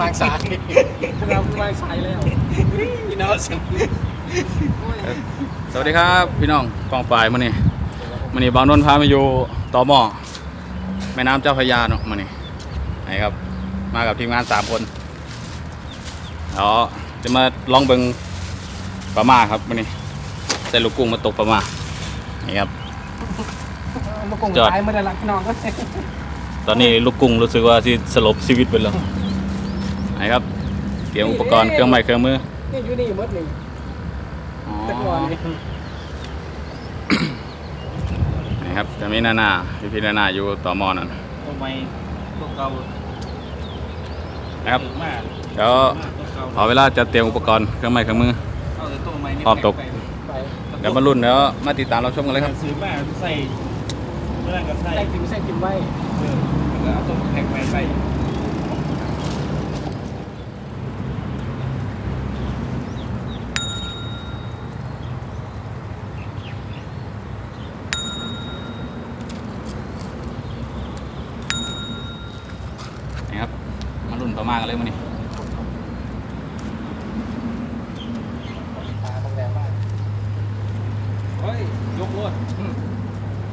ฮ้ยขนาดมันวางสายขนาดมันวางสายแล้วพี่น้องสิสวัสดีครับพี่น้องกองฝ่ายมื่อนี้มื่อนี้บางนนท์พามาอยู่ต่อหม้อแม่น้ำเจ้าพระยาเนาะมื่อนี้ไหนครับ มากับทีมงานสามคนเดี๋ยวจะมาลองเบิงปลามาครับมื่อนี้ใส่ลูกกุ้งมาตกปลามานี่ครับมากงจอดสายมาได้ละพี่น้องก็ตอนนี้ลูกกุ้งรู้สึกว่าที่สลบชีวิตไปแล้ว ไหนครับ เตรียมอุปกรณ์เครื่องไม้เครื่องมือนี่อยู่นี่หมดนี่อ๋อแต่ก่อนนี่นี่ครับจะมีนานาพี่พี่นานาอยู่ต่อหม้อนั่นทำไมพวกเรานะครับถึงมากเดี๋ยวพวกเราขอเวลาจะเตรียมอุปกรณ์เครื่องไม้เครื่องมือเอาแต่ต้นไม้นี่พร้อมตกไปไปเดี๋ยวมารุ่นเดี๋ยวมาติดตามเราชมกันเลยครับซื้อมาใส่เมื่อไหร่ก็ใส่ใส่กินใส่กินไว้เออแล้วก็เอาต้นแพ็คไปใส่ นี่ครับมารุ่นประมาณกันเลยมันนี่ปลาตรงแรงมากเฮ้ยยกรถ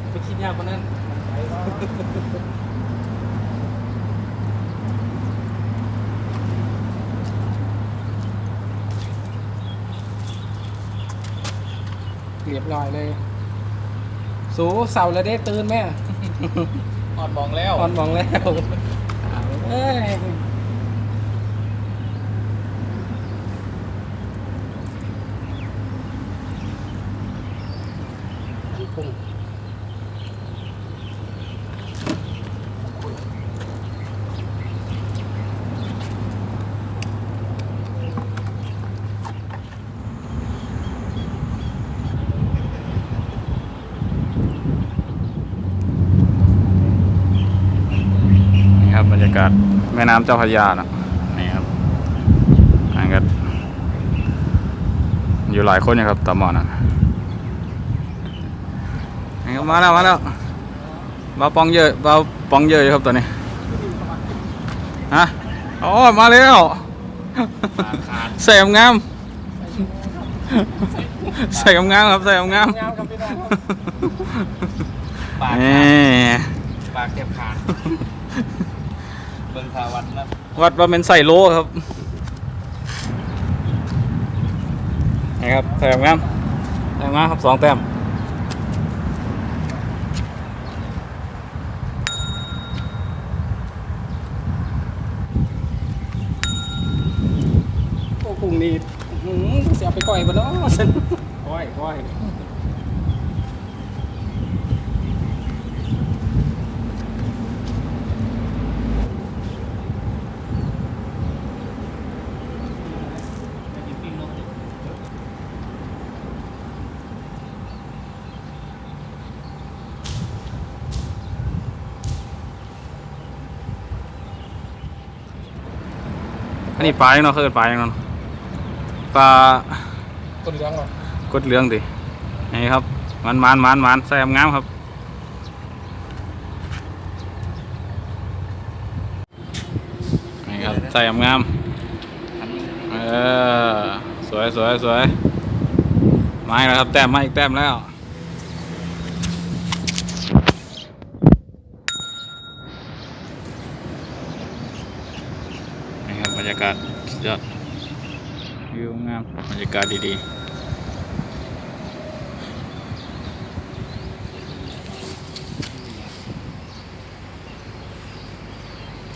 ไปคิดยากกว่านั้นไปว่าเรียบร้อยเลย สูเสาระเด้ตื่นแม่ออนมองแล้วตอนมองแล้ว เอ้ยกุ้ง นี่ค รับบรรยากาศแม่น้ำเจ้าพระยาเนอะนี่ครับอันก็อยู่หลายคนนะครับต่อหมอนะนี่ครับมาแล้วมาแล้วบาปองเยอะบาปองเยอะอยู่ครับตอนนี้ฮะอ๋อมาแล้วใส่งามๆใส่งามๆครับใส่งามงามครับพี่น้องครับปากๆนี่ปากเจ็บขาดเบิ่งทาวันนะวัดว่าเป็นใส่โลครับนี่ครับใส่งามใส่งามครับสองแต้มโอ้กุ้งนี่อื้อหือเสียไปก่อยบ่เนาะฉันก้อยก้อย จะกินปิ้งนก อันนี้ปลาอย่างเนาะเขาเอิ้นปลาอย่างเนาะปลาตัวเหลืองเหรอกดเหลืองดินี่ครับมันมันมันมันใส่งามๆครับนี่ครับใส่งามๆเออสวยสวยสวยมาอีกแล้วครับแต้มมาอีกแต้มแล้วนี่ค รับรรยากาศสดยอดวิวงามบรรยากาศดีๆ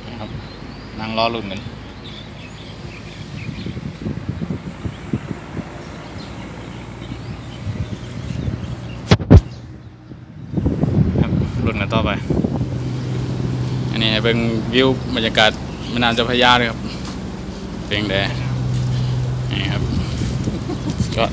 นะครับนั่งรอลุ่นกันครับรุ่นกันต่อไป อันนี้เป็นวิวบรรยากาศแม่น้ำเจ้าพระยาเลยครับ เพลงแดนี่ครับก็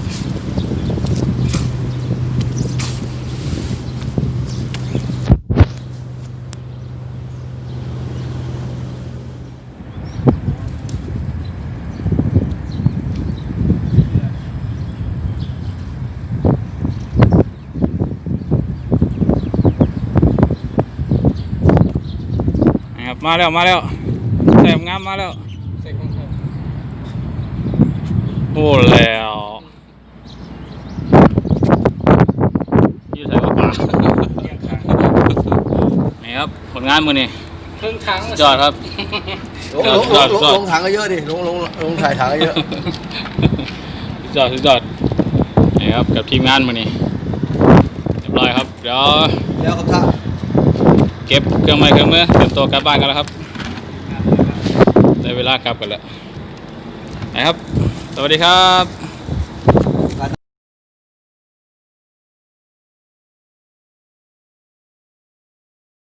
นะครับมาแล้ว มาแล้วใส่แถมงามมาแล้ว ใส่ของแถม โอ้แล้วยืดใส่ว่าป่าเรียงขางนี่ครับ ผลงานมือนี่ครึ่งถังยอดครับลงลงลงลงลงถังก็เยอะดิลงลงลงถ่ายถังก็เยอะสุดยอดสุดยอดนี่ครับกับทีมงานมือนี่เรียบร้อยครับ เดี๋ยวแล้วครับท่านเก็บเครื่องไม้เครื่องมือเตรียมตัวกลับบ้านกันแล้วครับได้เวลากลับกันแล้วนะครับ สวัสดีครับ